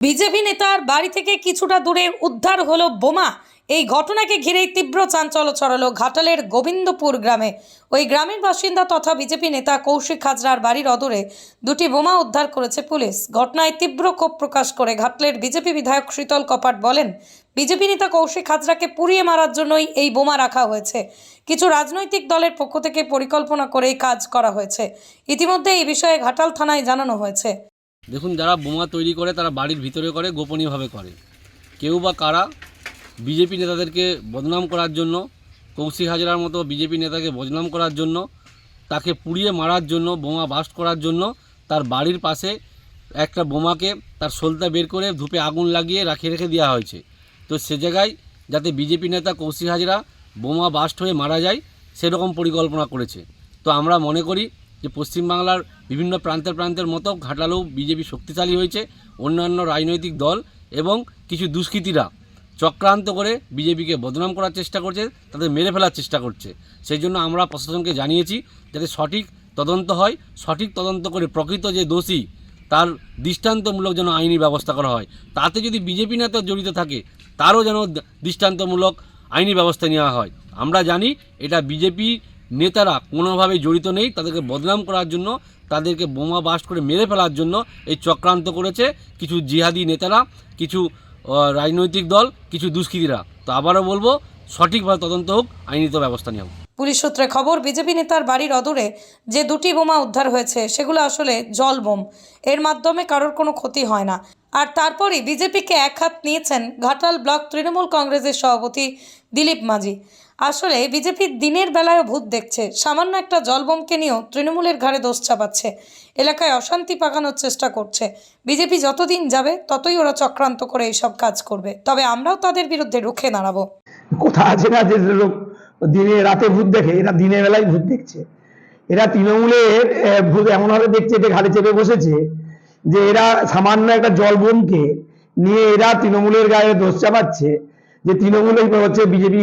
BJP নেতার বাড়ি থেকে কিছুটা দূরে উদ্ধার হলো বোমা। এই ঘটনাকে ঘিরেই তীব্র চাঞ্চল্য ছড়ালো ঘাটালের গোবিন্দপুর গ্রামে। ওই গ্রামের বাসিন্দা তথা বিজেপি নেতা কৌশিক হাজরার বাড়ির অদূরে দুটি বোমা উদ্ধার করেছে পুলিশ। ঘটনায় তীব্র ক্ষোভ প্রকাশ করে ঘাটলের বিজেপি বিধায়ক শীতল কপাট বলেন, বিজেপি নেতা কৌশিক হাজরাকে পুড়িয়ে মারার জন্যই এই বোমা রাখা হয়েছে। কিছু রাজনৈতিক দলের পক্ষ থেকে পরিকল্পনা করে কাজ করা হয়েছে। ইতিমধ্যে এই বিষয়ে ঘাটাল থানায় জানানো হয়েছে। দেখুন, যারা বোমা তৈরি করে, তারা বাড়ির ভিতরে করে, গোপনীয়ভাবে করে। কেউ বা কারা বিজেপি নেতাদেরকে বদনাম করার জন্য, কৌশিক হাজরার মতো বিজেপি নেতাকে বদনাম করার জন্য, তাকে পুড়িয়ে মারার জন্য, বোমা বাস্ট করার জন্য, তার বাড়ির পাশে একটা বোমাকে তার সলতা বের করে ধূপে আগুন লাগিয়ে রাখে, রেখে দেওয়া হয়েছে। তো সে জায়গায় যাতে বিজেপি নেতা কৌশিক হাজরা বোমা বাস্ট হয়ে মারা যায়, সেরকম পরিকল্পনা করেছে। তো আমরা মনে করি যে পশ্চিমবাংলার বিভিন্ন প্রান্তের প্রান্তের মতো ঘাটালেও বিজেপি শক্তিশালী হয়েছে, অন্যান্য রাজনৈতিক দল এবং কিছু দুষ্কৃতীরা চক্রান্ত করে বিজেপিকে বদনাম করার চেষ্টা করছে, তাদের মেরে ফেলার চেষ্টা করছে। সেই জন্য আমরা প্রশাসনকে জানিয়েছি যাতে সঠিক তদন্ত হয়, সঠিক তদন্ত করে প্রকৃত যে দোষী তার দৃষ্টান্তমূলক যেন আইনি ব্যবস্থা করা হয়। তাতে যদি বিজেপি নেতা জড়িত থাকে, তারও যেন দৃষ্টান্তমূলক আইনি ব্যবস্থা নেওয়া হয়। আমরা জানি এটা বিজেপি নেতারা কোনোভাবে জড়িত নেই, তাদেরকে বদনাম করার জন্য, তাদেরকে বোমা বাস্ট করে মেরে ফেলার জন্য এই চক্রান্ত করেছে কিছু জিহাদি নেতারা, কিছু রাজনৈতিক দল, কিছু দুষ্কৃতীরা। তো আবারও বলব, সঠিকভাবে তদন্ত হোক আইনিত ব্যবস্থা নেওয়া পুলিশ সূত্রে খবর, বিজেপি নেতার বাড়ির অদূরে যে দুটি বোমা উদ্ধার হয়েছে, সেগুলো আসলে জল বোম। এর মাধ্যমে কারোর কোনো ক্ষতি হয় না। আর তারপরই বিজেপিকে এক হাত নিয়েছেন ঘাটাল ব্লক তৃণমূল কংগ্রেসের সভাপতি দিলীপ মাঝি। আসলে বিজেপি দিনের বেলায় ভূত দেখছে। সামান্য একটা জলবোমকে নিয়েও তৃণমূলের ঘাড়ে দোষ চাপাচ্ছে। এলাকায় অশান্তি পাকানোর চেষ্টা করছে। বিজেপি যতদিন যাবে, ততই ওরা চক্রান্ত করে এইসব কাজ করবে। তবে আমরাও তাদের বিরুদ্ধে রুখে দাঁড়াবো। কথা আছে না যে লোক দিনে রাতে ভূত দেখে? এরা দিনের বেলায় ভূত দেখছে। এরা তৃণমূলের ভূত এমনভাবে দেখছে যে ঘাড়ে চেপে বসেছে যে এরা সামান্য একটা জল বোমকে নিয়ে এরা তৃণমূলের গায়ে দোষ চাপাচ্ছে। যে তৃণমূলের হচ্ছে বিজেপি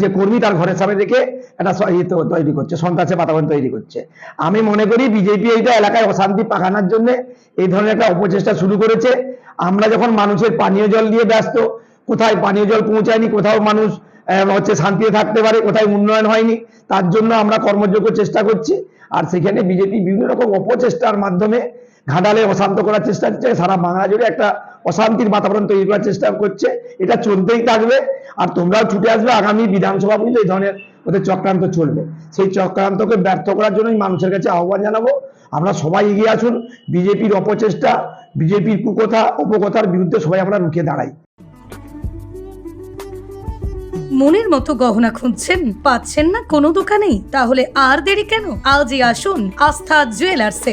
যে কর্মী তার ঘরের সামনে রেখে একটা ইয়ে তৈরি করছে, সন্ত্রাসে বাতাবরণ তৈরি করছে। আমি মনে করি বিজেপি এইটা এলাকায় অশান্তি পাকানোর জন্য এই ধরনের একটা অপচেষ্টা শুরু করেছে। আমরা যখন মানুষের পানীয় জল দিয়ে ব্যস্ত, কোথায় পানীয় জল পৌঁছায়নি, কোথাও মানুষ হচ্ছে শান্তিতে থাকতে পারে, কোথায় উন্নয়ন হয়নি, তার জন্য আমরা কর্মযোগ্য চেষ্টা করছি। আর সেখানে বিজেপি বিভিন্ন রকম অপচেষ্টার মাধ্যমে ঘাটালে অশান্ত করার চেষ্টা করছে, সারা বাংলা জুড়ে একটা অশান্তির বাতাবরণ তৈরি করার চেষ্টা করছে। এটা চলতেই থাকবে। আর তোমরাও ছুটে আসবে আগামী বিধানসভা পর্যন্ত এই ধরনের ওদের চক্রান্ত চলবে। সেই চক্রান্তকে ব্যর্থ করার জন্যই মানুষের কাছে আহ্বান জানাব। আমরা সবাই এগিয়ে আসুন। বিজেপির অপচেষ্টা, বিজেপির কুকথা, অপকথার বিরুদ্ধে সবাই আমরা রুখে দাঁড়াই। মনের মতো গহনা খুঁজছেন? পাচ্ছেন না? কোনো দোকানেই? তাহলে আর দেরি কেন? আজই আসুন আস্থা জুয়েলার্সে।